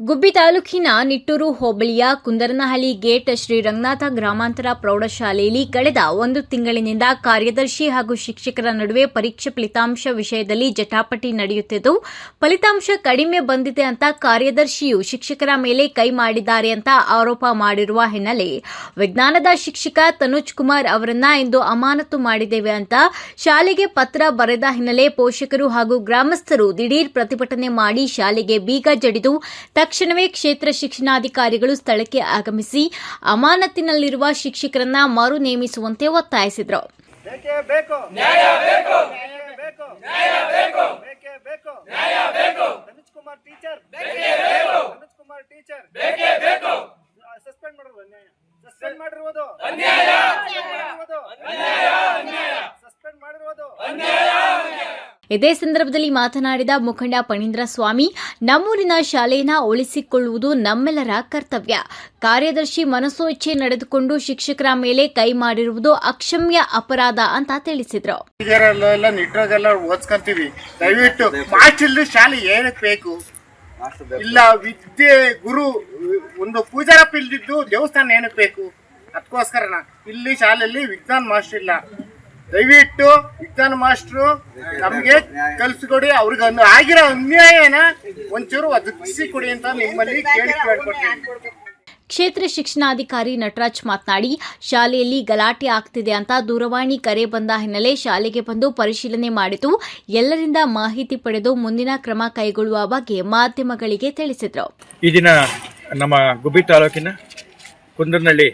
ಗುಬ್ಬಿ ತಾಲೂಕಿನ ನಿಟ್ಟೂರು ಹೋಬಳಿಯ ಕುಂದರನಹಳ್ಳಿ ಗೇಟ್ ಶ್ರೀ ರಂಗನಾಥ ಗ್ರಾಮಾಂತರ ಪ್ರೌಢಶಾಲೆಯಲ್ಲಿ ಕಳೆದ ಒಂದು ತಿಂಗಳಿನಿಂದ ಕಾರ್ಯದರ್ಶಿ ಹಾಗೂ ಶಿಕ್ಷಕರ ನಡುವೆ ಪರೀಕ್ಷೆ ಫಲಿತಾಂಶ ವಿಷಯದಲ್ಲಿ ಜಟಾಪಟಿ ನಡೆಯುತ್ತಿದ್ದು, ಫಲಿತಾಂಶ ಕಡಿಮೆ ಬಂದಿದೆ ಅಂತ ಕಾರ್ಯದರ್ಶಿಯು ಶಿಕ್ಷಕರ ಮೇಲೆ ಕೈ ಮಾಡಿದ್ದಾರೆ ಅಂತ ಆರೋಪ ಮಾಡಿರುವ ಹಿನ್ನೆಲೆ ವಿಜ್ಞಾನದ ಶಿಕ್ಷಕ ತನುಜ್ ಕುಮಾರ್ ಅವರನ್ನ ಇಂದು ಅಮಾನತು ಮಾಡಿದ್ದೇವೆ ಅಂತ ಶಾಲೆಗೆ ಪತ್ರ ಬರೆದ ಹಿನ್ನೆಲೆ ಪೋಷಕರು ಹಾಗೂ ಗ್ರಾಮಸ್ಥರು ದಿಢೀರ್ ಪ್ರತಿಭಟನೆ ಮಾಡಿ ಶಾಲೆಗೆ ಬೀಗ ಜಡಿದು ತಕ್ಷಣವೇ ಕ್ಷೇತ್ರ ಶಿಕ್ಷಣಾಧಿಕಾರಿಗಳು ಸ್ಥಳಕ್ಕೆ ಆಗಮಿಸಿ ಅಮಾನತಿನಲ್ಲಿರುವ ಶಿಕ್ಷಕರನ್ನ ಮರು ನೇಮಿಸುವಂತೆ ಒತ್ತಾಯಿಸಿದರು. ಬೇಕೇ ಬೇಕು. ನ್ಯಾಯ ಇದೇ ಸಂದರ್ಭದಲ್ಲಿ ಮಾತನಾಡಿದ ಮುಖಂಡ ಪಣೀಂದ್ರ ಸ್ವಾಮಿ, ನಮ್ಮೂರಿನ ಶಾಲೆಯನ್ನ ಉಳಿಸಿಕೊಳ್ಳುವುದು ನಮ್ಮೆಲ್ಲರ ಕರ್ತವ್ಯ. ಕಾರ್ಯದರ್ಶಿ ಮನಸೋ ಇಚ್ಛೆ ನಡೆದುಕೊಂಡು ಶಿಕ್ಷಕರ ಮೇಲೆ ಕೈ ಮಾಡಿರುವುದು ಅಕ್ಷಮ್ಯ ಅಪರಾಧ ಅಂತ ತಿಳಿಸಿದ್ರು. ದಯವಿಟ್ಟು ಮಾಸ್ಟಿಲ್ದು ಶಾಲೆ ಏನಕ್ಕೆ ಬೇಕು? ಇಲ್ಲ, ವಿದ್ಯೆ, ಗುರು, ಒಂದು ಪೂಜಾರಪ್ಪ ಇಲ್ದಿದ್ದು ದೇವಸ್ಥಾನ ಏನಕ್ಕೆ ಬೇಕು? ಅದಕ್ಕೋಸ್ಕರ ಇಲ್ಲಿ ಶಾಲೆಯಲ್ಲಿ ವಿಜ್ಞಾನ ಮಾಸ್ಟರ್ ಇಲ್ಲ. ದಯವಿಟ್ಟು ವಿಜ್ಞಾನ ಮಾಸ್ಟ್ರು ನಮಗೆ ಕಲಿಸ್ಕೊಡಿ ಅವ್ರಿಗೆ ಅನ್ ಆಗಿರೋ ಅನ್ಯಾಯನ ಒಂಚೂರು ಒದಗಿಸಿ ಕೊಡಿ ಅಂತ ನಿಮ್ಮಲ್ಲಿ ಕೇಳಿ ಕೇಳ್ಕೊಡ್ತೀನಿ ಕ್ಷೇತ್ರ ಶಿಕ್ಷಣಾಧಿಕಾರಿ ನಟರಾಜ್ ಮಾತನಾಡಿ ಶಾಲೆಯಲ್ಲಿ ಗಲಾಟೆ ಆಗ್ತಿದೆ ಅಂತ ದೂರವಾಣಿ ಕರೆ ಬಂದ ಹಿನ್ನೆಲೆ ಶಾಲೆಗೆ ಬಂದು ಪರಿಶೀಲನೆ ಮಾಡಿತು. ಎಲ್ಲರಿಂದ ಮಾಹಿತಿ ಪಡೆದು ಮುಂದಿನ ಕ್ರಮ ಕೈಗೊಳ್ಳುವ ಬಗ್ಗೆ ಮಾಧ್ಯಮಗಳಿಗೆ ತಿಳಿಸಿದರು. ಈ ದಿನ ನಮ್ಮ ಗುಬ್ಬಿ ತಾಲೂಕಿನ ಕುಂದರ್ನಹಳ್ಳಿ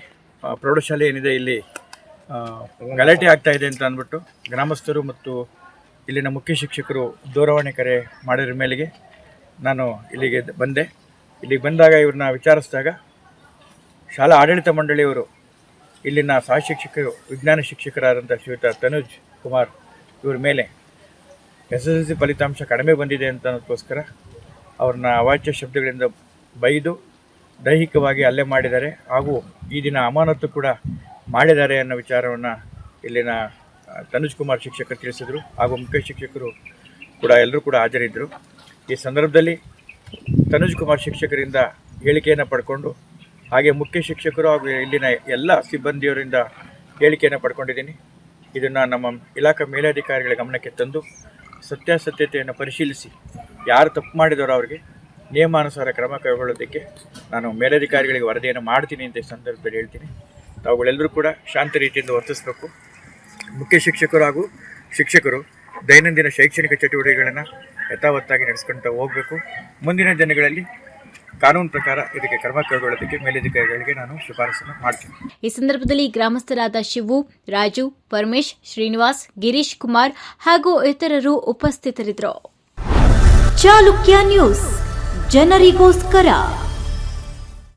ಪ್ರೌಢಶಾಲೆ ಏನಿದೆ ಇಲ್ಲಿ ಗಲಾಟೆ ಆಗ್ತಾ ಇದೆ ಅಂತ ಅಂದ್ಬಿಟ್ಟು ಗ್ರಾಮಸ್ಥರು ಮತ್ತು ಇಲ್ಲಿನ ಮುಖ್ಯ ಶಿಕ್ಷಕರು ದೂರವಾಣಿ ಕರೆ ಮಾಡಿದ್ರ ಮೇಲೆಗೆ ನಾನು ಇಲ್ಲಿಗೆ ಬಂದೆ. ಇಲ್ಲಿಗೆ ಬಂದಾಗ ಇವ್ರನ್ನ ವಿಚಾರಿಸಿದಾಗ ಶಾಲಾ ಆಡಳಿತ ಮಂಡಳಿಯವರು ಇಲ್ಲಿನ ಸಹ ಶಿಕ್ಷಕರು, ವಿಜ್ಞಾನ ಶಿಕ್ಷಕರಾದಂಥ ಶ್ರೀಯುತ ತನುಜ್ ಕುಮಾರ್ ಇವ್ರ ಮೇಲೆ ಎಸ್ ಎಸ್ ಎಲ್ ಸಿ ಫಲಿತಾಂಶ ಕಡಿಮೆ ಬಂದಿದೆ ಅಂತ ಅನ್ನೋದಕ್ಕೋಸ್ಕರ ಅವ್ರನ್ನ ಅವಾಚ್ಯ ಶಬ್ದಗಳಿಂದ ಬೈದು ದೈಹಿಕವಾಗಿ ಹಲ್ಲೆ ಮಾಡಿದ್ದಾರೆ. ಹಾಗೂ ಈ ದಿನ ಅಮಾನತು ಕೂಡ ಮಾಡಿದ್ದಾರೆ ಅನ್ನೋ ವಿಚಾರವನ್ನು ಇಲ್ಲಿನ ತನುಜ್ ಕುಮಾರ್ ಶಿಕ್ಷಕರು ತಿಳಿಸಿದರು ಹಾಗೂ ಮುಖ್ಯ ಶಿಕ್ಷಕರು ಕೂಡ, ಎಲ್ಲರೂ ಕೂಡ ಹಾಜರಿದ್ದರು ಈ ಸಂದರ್ಭದಲ್ಲಿ ತನುಜ್ ಕುಮಾರ್ ಶಿಕ್ಷಕರಿಂದ ಹೇಳಿಕೆಯನ್ನು ಪಡ್ಕೊಂಡು, ಹಾಗೆ ಮುಖ್ಯ ಶಿಕ್ಷಕರು ಹಾಗೂ ಇಲ್ಲಿನ ಎಲ್ಲ ಸಿಬ್ಬಂದಿಯವರಿಂದ ಹೇಳಿಕೆಯನ್ನು ಪಡ್ಕೊಂಡಿದ್ದೀನಿ. ಇದನ್ನು ನಮ್ಮ ಇಲಾಖಾ ಮೇಲಾಧಿಕಾರಿಗಳ ಗಮನಕ್ಕೆ ತಂದು ಸತ್ಯಾಸತ್ಯತೆಯನ್ನು ಪರಿಶೀಲಿಸಿ ಯಾರು ತಪ್ಪು ಮಾಡಿದವರು ಅವರಿಗೆ ನಿಯಮಾನುಸಾರ ಕ್ರಮ ಕೈಗೊಳ್ಳೋದಕ್ಕೆ ನಾನು ಮೇಲಧಿಕಾರಿಗಳಿಗೆ ವರದಿಯನ್ನು ಮಾಡ್ತೀನಿ ಅಂತ ಈ ಸಂದರ್ಭದಲ್ಲಿ ಹೇಳ್ತೀನಿ. ತಾವುಗಳೆಲ್ಲರೂ ಕೂಡ ಶಾಂತ ರೀತಿಯಿಂದ ವರ್ತಿಸಬೇಕು. ಮುಖ್ಯ ಶಿಕ್ಷಕರು ಹಾಗೂ ಶಿಕ್ಷಕರು ದೈನಂದಿನ ಶೈಕ್ಷಣಿಕ ಚಟುವಟಿಕೆಗಳನ್ನು ಯಥಾವತ್ತಾಗಿ ನಡೆಸ್ಕೊಳ್ತಾ ಹೋಗಬೇಕು. ಮುಂದಿನ ದಿನಗಳಲ್ಲಿ ಕಾನೂನು ಪ್ರಕಾರ ಇದಕ್ಕೆ ಕ್ರಮ ಕೈಗೊಳ್ಳೋದಕ್ಕೆ ಮೇಲಧಿಕಾರಿಗಳಿಗೆ ನಾನು ಶಿಫಾರಸನ್ನು ಮಾಡ್ತೀನಿ. ಈ ಸಂದರ್ಭದಲ್ಲಿ ಗ್ರಾಮಸ್ಥರಾದ ಶಿವು, ರಾಜು, ಪರಮೇಶ್, ಶ್ರೀನಿವಾಸ್, ಗಿರೀಶ್ ಕುಮಾರ್ ಹಾಗೂ ಇತರರು ಉಪಸ್ಥಿತರಿದ್ದರು. ಚಾಲುಕ್ಯ ನ್ಯೂಸ್, ಜನರಿಗೋಸ್ಕರ.